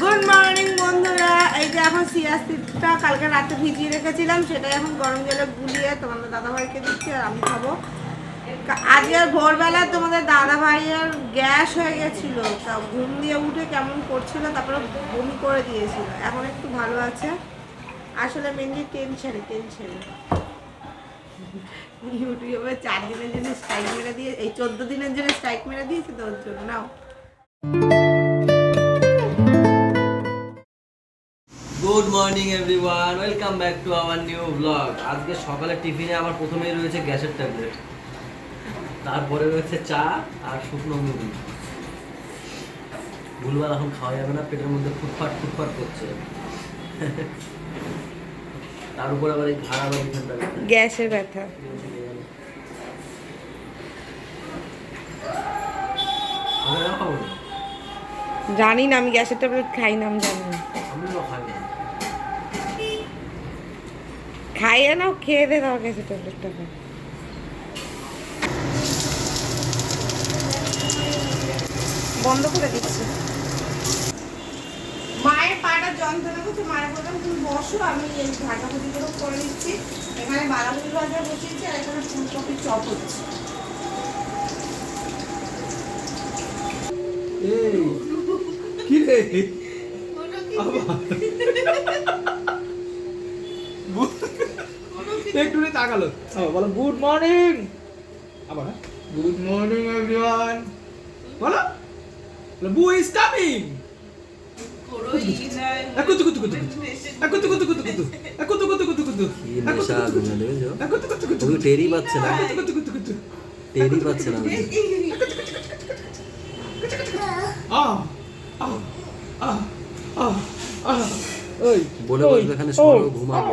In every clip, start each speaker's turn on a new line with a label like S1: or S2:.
S1: Good morning বন্ধুরা। এই যে এখন সিয়াসিটা কালকে রাতে ভিজিয়ে রেখেছিলাম সেটা এখন গরম জলে গুলিয়ে তোমাদের দাদাভাইকে দিচ্ছি আর আমি খাব। আজকে ভোরবেলা তোমাদের দাদাভাইয়ের গ্যাস হয়ে গেছিল, তা ঘুম দিয়ে উঠে কেমন করছিল তারপরে বমি করে দিয়েছিল। এখন একটু ভালো আছে। আসলে মেনলি টেনশনে টেনশনে ইউটিউবে চার দিনের জন্য স্ট্রাইক মেরে দিয়ে এই চোদ্দ দিনের জন্য স্ট্রাইক মেরে দিয়েছে তো ওর জন্য। নাও।
S2: Good morning everyone welcome back to our new blog আজকে সকালে টিফিনে আমার প্রথমেই রয়েছে গ্যাসের ট্যাবলেট। তারপরে রয়েছে চা আর শুকনো মুড়ি। ভুলবার এখন খাওয়া যাবে না পেটের মধ্যে ফুটফাট ফুটফাট করছে। তার উপরে আবার এই ঘাড়া ব্যথা।
S1: গ্যাসের ব্যথা। জানি না আমি গ্যাসের ট্যাবলেট খাই না আমি জানি না।
S2: আমিও খাই না
S1: খাইয়ে নাও খেয়ে দে দাও গ্যাসের ট্যাবলেটটা বন্ধ করে দিচ্ছি। মায়ের পাটা যন্ত্রণা করছে মায়ের বললাম তুমি বসো আমি এই ঘাটা গুলো করে দিচ্ছি। এখানে বালামুড়ি ভাজা বসিয়েছি আর এখানে ফুলকপি চপ হচ্ছে।
S3: এই কি রে? একটুনি তাকালো বলো গুড মর্নিং আবার গুড মর্নিং এভরিওয়ান বলো বু ইজ কামিং
S2: টেরি পাচ্ছে না টেরি পাচ্ছে না বলে বসবে ঘুমাবো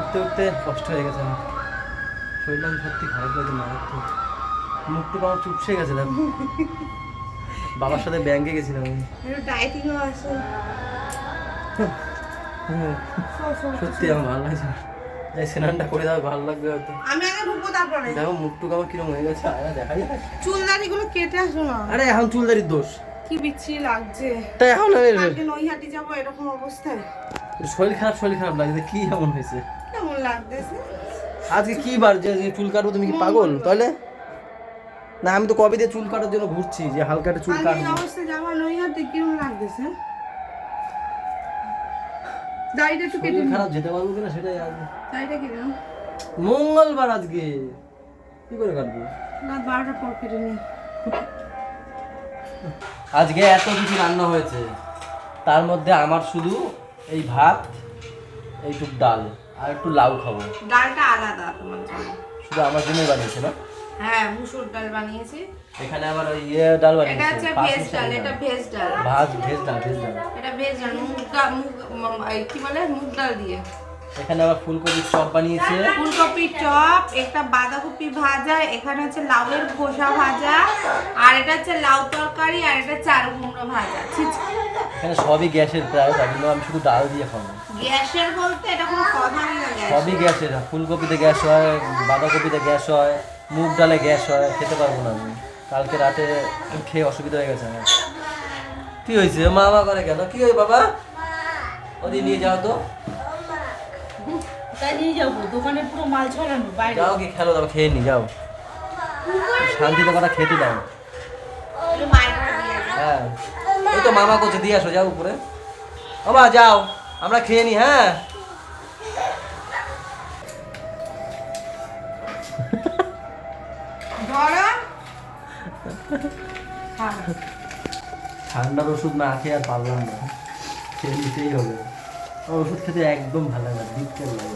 S2: উঠতে উঠতে কষ্ট হয়ে গেছে আমার। শরীরটা আমি সত্যি খারাপ মারাত্মক। মুখটুকু আমার চুপসে গেছে বাবার সাথে ব্যাংকে গেছিলাম আমি।
S1: আছে।
S2: সত্যি আমার ভালো লাগছে এই স্নানটা করে দাও ভালো লাগবে হয়তো।
S1: আমি আগে ঢুকবো তারপরে।
S2: দেখো মুখটুকু আমার কীরকম হয়ে গেছে দেখা যায়
S1: চুল দাড়ি গুলো কেটে আসো না।
S2: আরে এখন চুলদারির দোষ।
S1: কি বিচ্ছিরি লাগছে?
S2: তাই এখন আমি
S1: কালকে নৈহাটি যাব এরকম অবস্থায়
S2: শরীর খারাপ শরীর খারাপ লাগছে কি এমন হয়েছে?
S1: কেমন লাগতেছে?
S2: আজকে কি বার যে চুল কাটবো তুমি কি পাগল? তাহলে না আমি তো কবে দিয়ে চুল কাটার জন্য ঘুরছি যে হালকা একটা চুল কাটবো।
S1: অবস্থায় যাব নৈহাটি কীরকম লাগতেছে? দাড়িটা একটু কেটে
S2: খারাপ যেতে পারব কিনা সেটাই আজ
S1: দাড়িটা কেটে
S2: মঙ্গলবার আজকে। কি করে কাটবো?
S1: রাত বারোটার পর কেটে নি।
S2: আজকে এত কিছু রান্না হয়েছে তার মধ্যে আমার শুধু এই ভাত এইটুক ডাল আর একটু লাউ খাব।
S1: ডালটা আলাদা তোমার জন্য।
S2: শুধু আমার জন্যই বানিয়েছে না?
S1: হ্যাঁ মুসুর ডাল বানিয়েছি।
S2: এখানে আবার ওই ইয়ে ডাল
S1: এটা হচ্ছে ভেজ ডাল এটা ভেজ ডাল।
S2: ভাত ভেজ ডাল ভেজ ডাল।
S1: এটা ভেজ ডাল মুগ ডাল মুগ কি বলে? মুগ ডাল দিয়ে।
S2: এখানে আবার ফুলকপির চপ বানিয়েছে।
S1: ফুলকপির চপ একটা বাঁধাকপি ভাজা এখানে হচ্ছে লাউয়ের খোসা ভাজা আর এটা হচ্ছে লাউ তরকারি আর এটা চাল কুমড়ো ভাজা।
S2: এখানে সবই গ্যাসের প্রায় তার জন্য আমি শুধু ডাল দিয়ে খাব।
S1: গ্যাসের বলতে এটা কোনো কথাই না
S2: সবই গ্যাসের ফুলকপিতে গ্যাস হয় বাঁধাকপিতে গ্যাস হয় মুগ ডালে গ্যাস হয় খেতে পারব না আমি। কালকে রাতে খেয়ে অসুবিধা হয়ে গেছে আমার। কি হয়েছে? মা মা করে কেন? কি হয় বাবা? ওদিকে নিয়ে যাও তো।
S4: তাই নিয়ে যাব। দোকানে পুরো মাল ছড়ানো বাইরে।
S2: যাও কি খেলো খেয়ে নি যাও। শান্তিতে খেতে দাও। হ্যাঁ। ওই তো মামা দিয়ে আসো যাও উপরে। বাবা যাও। আমরা খেয়ে নি হ্যাঁ। ঠান্ডার ওষুধ না খেয়ে আর পারলাম না। খেয়ে নিতেই হবে। ওষুধ খেতে একদম ভালো লাগে বিচ্ছেদ লাগে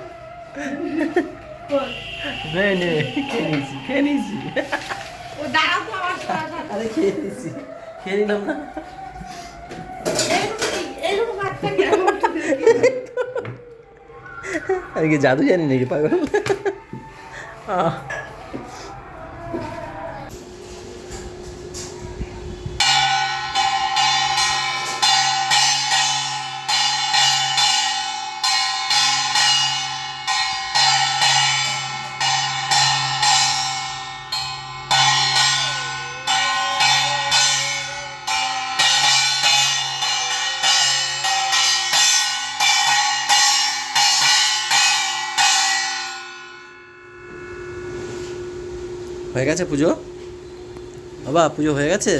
S2: নেই নেই খেয়ে নিয়েছি খেয়ে। আরে খেয়ে খেয়ে নিলাম না কি জাদু জানি নাকি পাগল আহ। হয়ে গেছে পুজো? বাবা পুজো হয়ে গেছে?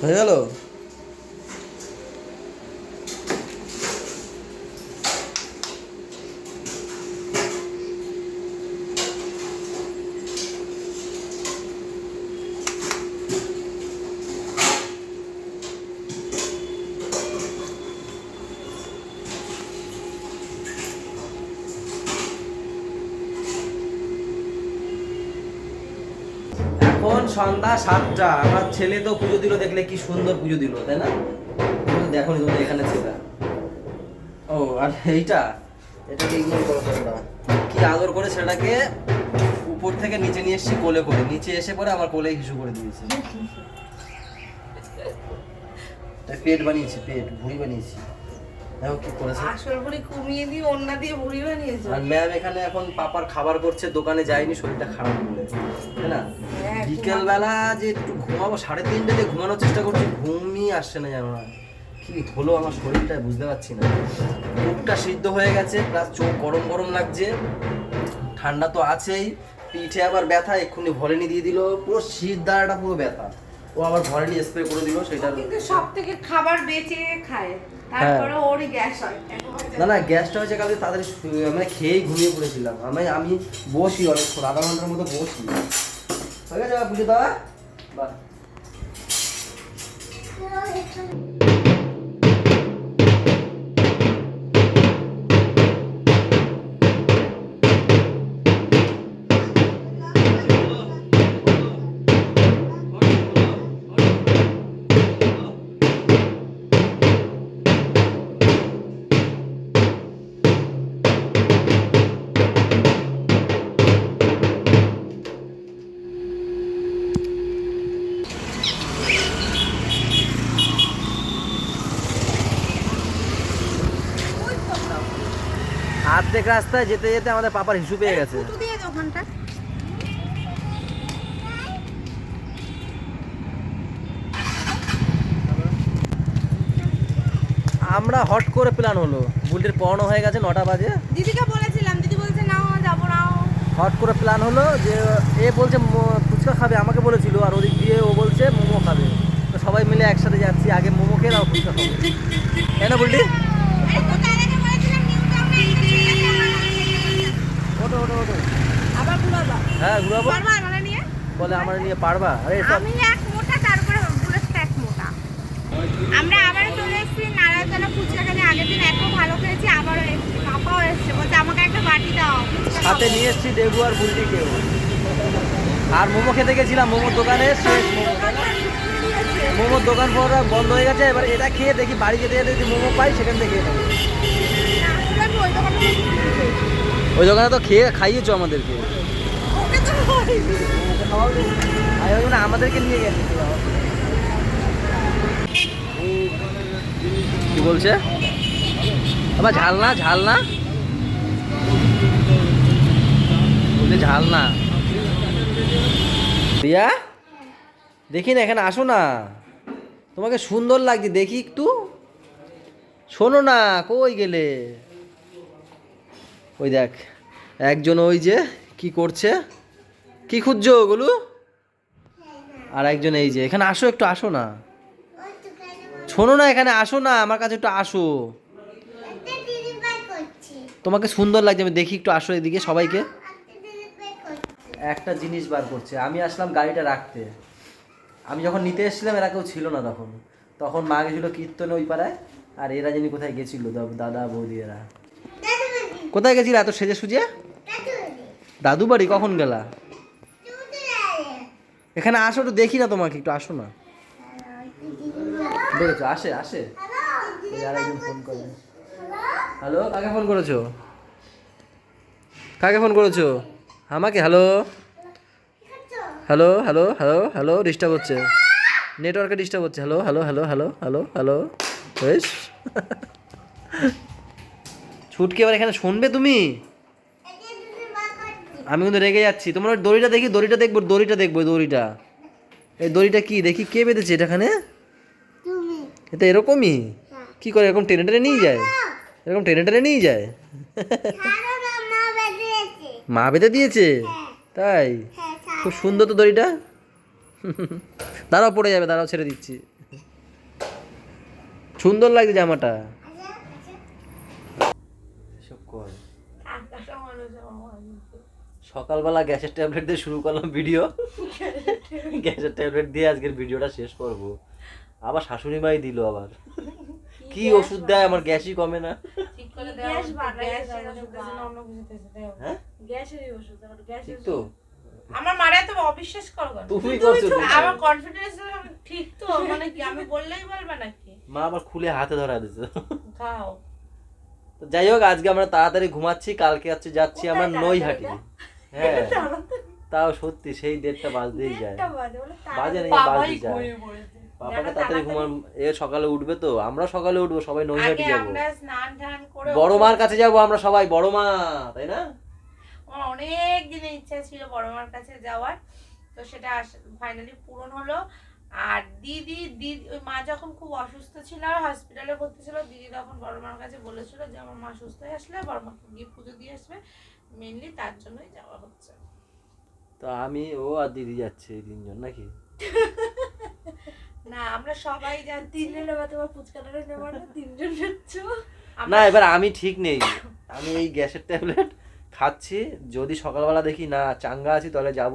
S2: হয়ে গেল এখন সন্ধ্যা সাতটা আমার ছেলে তো পুজো দিল দেখলে কি সুন্দর পুজো দিল তাই না? তুমি দেখো নি তুমি এখানে ছিল ও আর এইটা? এটাকে ইগনোর করো তোমরা। কি আদর করে সেটাকে উপর থেকে নিচে নিয়ে এসেছি কোলে করে। নিচে এসে পরে আমার কোলে হিসু করে দিয়েছে। এটা পেট বানিয়েছি পেট ভুঁড়ি বানিয়েছি। দেখো কি করেছে।
S1: আসল ভুঁড়ি কমিয়ে দিয়ে দিয়ে ভুঁড়ি বানিয়েছো।
S2: আর ম্যাম এখানে এখন পাপার খাবার করছে দোকানে যায়নি শরীরটা খারাপ বলে। তাই না?
S1: হ্যাঁ,
S2: বিকেল বেলা যে একটু ঘুমাবো সাড়ে তিনটেতে ঘুমানোর চেষ্টা করছি ঘুমই আসছে না জানো না কি হলো আমার শরীরটা বুঝতে পারছি না। মুখটা সিদ্ধ হয়ে গেছে প্লাস চোখ গরম গরম লাগছে। ঠান্ডা তো আছেই। পিঠে আবার ব্যথা এক্ষুনি ভরেনি দিয়ে দিল। পুরো শীত দাঁড়াটা পুরো ব্যথা। ও আবার ভরেনি স্প্রে করে দিল সেটা
S1: কিন্তু সব থেকে খাবার বেঁচে খায়। তারপরে ওরই গ্যাস হয়।
S2: না না গ্যাসটা হয়েছে কালকে তাড়াতাড়ি মানে খেয়েই ঘুমিয়ে পড়েছিলাম। আমি আমি বসি অনেকক্ষণ আধা ঘণ্টার মতো বসি। হয়ে গেছে পুজো দেওয়া বাহ অর্ধেক রাস্তায় যেতে যেতে আমাদের পাপার হিসু পেয়ে গেছে। আমরা হট করে প্ল্যান হলো। বুলটির পড়ানো হয়ে গেছে নটা বাজে।
S1: দিদিকে বলেছিলাম দিদি বলছে নাও যাব নাও।
S2: হট করে প্ল্যান হলো যে এ বলছে ফুচকা খাবে। আমাকে বলেছিল আর ওদিক দিয়ে ও বলছে মোমো খাবে। তো সবাই মিলে একসাথে যাচ্ছি আগে মোমো খেয়ে নাও ফুচকা খাব। তাই না বুলটি? ওটো ওটো ওটো
S1: আবার ঘুরাবা?
S2: হ্যাঁ ঘুরাবো।
S1: পারবা মানে নিয়ে?
S2: বলে আমার নিয়ে পারবা? আরে
S1: আমি এক মোটা তারপরে বুলেটটা এক মোটা। আমরা আবার চলে এসেছি নারায়ণতলা ফুচকাখানে। আগের দিন এত ভালো খেয়েছি আবারও এসেছি। পাপাও এসছে। বলছে আমাকে একটা বাটি দাও ফুচকা
S2: সাথে নিয়ে এসেছি ডেবু আর বুলটিকেও আর মোমো খেতে গেছিলাম মোমোর দোকানে শেষ মোমো মোমোর দোকান পর বন্ধ হয়ে গেছে। এবার এটা খেয়ে দেখি বাড়ি যেতে যেতে যদি মোমো পাই সেখান থেকে খেয়ে নেব।
S1: ওই দোকানে
S2: তো খেয়ে খাইয়েছো আমাদেরকে। আমাদেরকে নিয়ে গেছে কি বলছে? আবার ঝাল না ঝাল না? বলছে ঝাল না। রিয়া দেখি না এখানে আসো না। তোমাকে সুন্দর লাগছে দেখি একটু। শোনো না কই গেলে? ওই দেখ, একজন ওই যে কি করছে? কি খুঁজছো ওগুলো আর একজন এই যে, এখানে আসো একটু, আসো না। শোনো না, এখানে আসো না, আমার কাছে একটু আসো। তোমাকে সুন্দর লাগছে, আমি দেখি একটু, আসো এদিকে সবাইকে। একটা জিনিস বার করছে, আমি আসলাম গাড়িটা রাখতে। আমি যখন নিতে এসেছিলাম, এরা কেউ ছিল না তখন। তখন মা গেছিল কীর্তনে ওই পাড়ায়, আর এরা যিনি কোথায় গেছিল, দাদা, বৌদি, এরা। কোথায় গেছিল এত সেজে সুজে? দাদু বাড়ি কখন গেলা? এখানে আসো, একটু দেখি না তোমাকে, একটু আসো না। দেখেছ আসে আসে। ফোন হ্যালো, কাকে ফোন করেছ? কাকে ফোন করেছ? আমাকে, hello? Hello hello hello hello disturb হচ্ছে। নেটওয়ার্কে ডিস্টার্ব হচ্ছে। Hello hello hello hello hello hello, বেশ। ছুটকি এবার এখানে শুনবে তুমি? আমি কিন্তু রেগে যাচ্ছি। তোমার দড়িটা দেখি দড়িটা দেখব দড়িটা দেখব দড়িটা। এই দড়িটা কি? দেখি কে বেঁধেছে এটা এখানে এটা এরকমই? কি করে এরকম টেনে টেনে নিয়ে যায়? এরকম টেনে টেনে নিয়ে যায়? মা বেঁধে দিয়েছে? তাই? খুব সুন্দর তো দড়িটা। দাঁড়াও পড়ে যাবে দাঁড়াও ছেড়ে দিচ্ছি। সুন্দর লাগছে জামাটা। সকালবেলা গ্যাসের ট্যাবলেট দিয়ে শুরু করলাম ভিডিও। গ্যাসের ট্যাবলেট দিয়ে আজকের ভিডিওটা শেষ করব। আবার শাশুড়ি মাই দিল আবার। কি ওষুধ দেয়? আমার গ্যাসই কমে না।
S1: ঠিক।
S2: হ্যাঁ? তো।
S1: আমার মারা তো অবিশ্বাস করো
S2: তুমি করছ
S1: আমার কনফিডেন্স ঠিক তো মানে কি আমি বললেই বলবে নাকি?
S2: মা আবার খুলে হাতে ধরা দিছে।
S1: খাও
S2: তো যাই হোক আজকে আমরা তাড়াতাড়ি ঘুমাচ্ছি কালকে হচ্ছে যাচ্ছি আমরা নৈহাটি। হ্যাঁ। তাও সত্যি সেই দেড়টা বাজতেই যায়। বাজে নেই
S1: বাবাই
S2: বাজতে যায়।
S1: ঘুমিয়ে
S2: তাড়াতাড়ি ঘুমান এ সকালে উঠবে তো আমরা সকালে উঠবো সবাই নৈহাটি যাব। বড় মার কাছে যাব আমরা সবাই বড় মা তাই না?
S1: অনেক দিনের ইচ্ছা ছিল বড় মার কাছে যাওয়ার। তো সেটা ফাইনালি পূরণ হলো। আর দিদি দিদি ওই মা যখন খুব অসুস্থ ছিল আর হসপিটালে ভর্তি ছিল দিদি তখন বড় মার কাছে বলেছিল যে আমার মা সুস্থ হয়ে আসলে বড় মাকে গিয়ে পুজো দিয়ে আসবে। মেনলি তার জন্যই যাওয়া হচ্ছে।
S2: তো আমি ও আর দিদি যাচ্ছে এই তিনজন নাকি?
S1: না আমরা সবাই যা
S4: তিনজন এবার তোমার ফুচকাটা নেব না তিনজন যাচ্ছ?
S2: না এবার আমি ঠিক নেই। আমি এই গ্যাসের ট্যাবলেট খাচ্ছি। যদি সকালবেলা দেখি না চাঙ্গা আছি তাহলে যাব।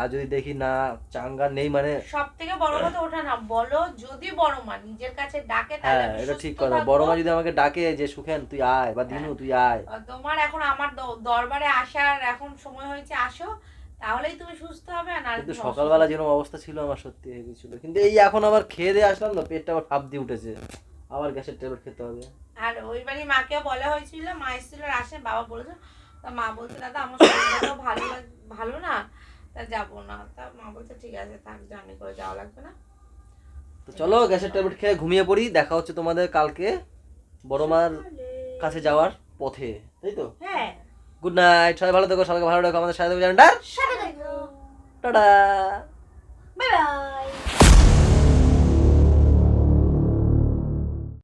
S2: আর যদি দেখি না চাঙ্গা নেই মানে
S1: সব থেকে বড় কথা ওঠা না বলো যদি বড় মা নিজের কাছে ডাকে তাহলে
S2: হ্যাঁ এটা ঠিক কথা। বড় মা যদি আমাকে ডাকে যে সুখেন তুই আয় বা দিনু তুই আয়।
S1: তোমার এখন আমার দরবারে আসার এখন সময় হয়েছে আসো। তাহলেই তুমি সুস্থ হবে আর
S2: কিন্তু সকালবেলা। যেরকম অবস্থা ছিল আমার সত্যি হেভি ছিল কিন্তু এই এখন আবার খেয়ে দিয়ে আসলাম না পেটটা আবার ফাপ দিয়ে উঠেছে। আবার গ্যাসের ট্যাবলেট খেতে হবে।
S1: আর ওই বাড়ি মাকে বলা হয়েছিল মা এসেছিল আসে বাবা বলেছে তা মা বলছে দাদা আমার শরীরটা ভালো ভালো না। তা যাব না। তা মা বলছে ঠিক আছে থাক জার্নি করে যাওয়া লাগবে না।
S2: তো চলো গ্যাসের ট্যাবলেট খেয়ে ঘুমিয়ে পড়ি। দেখা হচ্ছে তোমাদের কালকে বড় মার কাছে যাওয়ার পথে। তাই তো?
S4: হ্যাঁ।
S2: গুড নাইট সবাই ভালো থেকো সবাইকে ভালো রাখো আমাদের সাথে থাকো জানটা
S4: সাথে থাকো।
S2: টাটা।
S4: Bye bye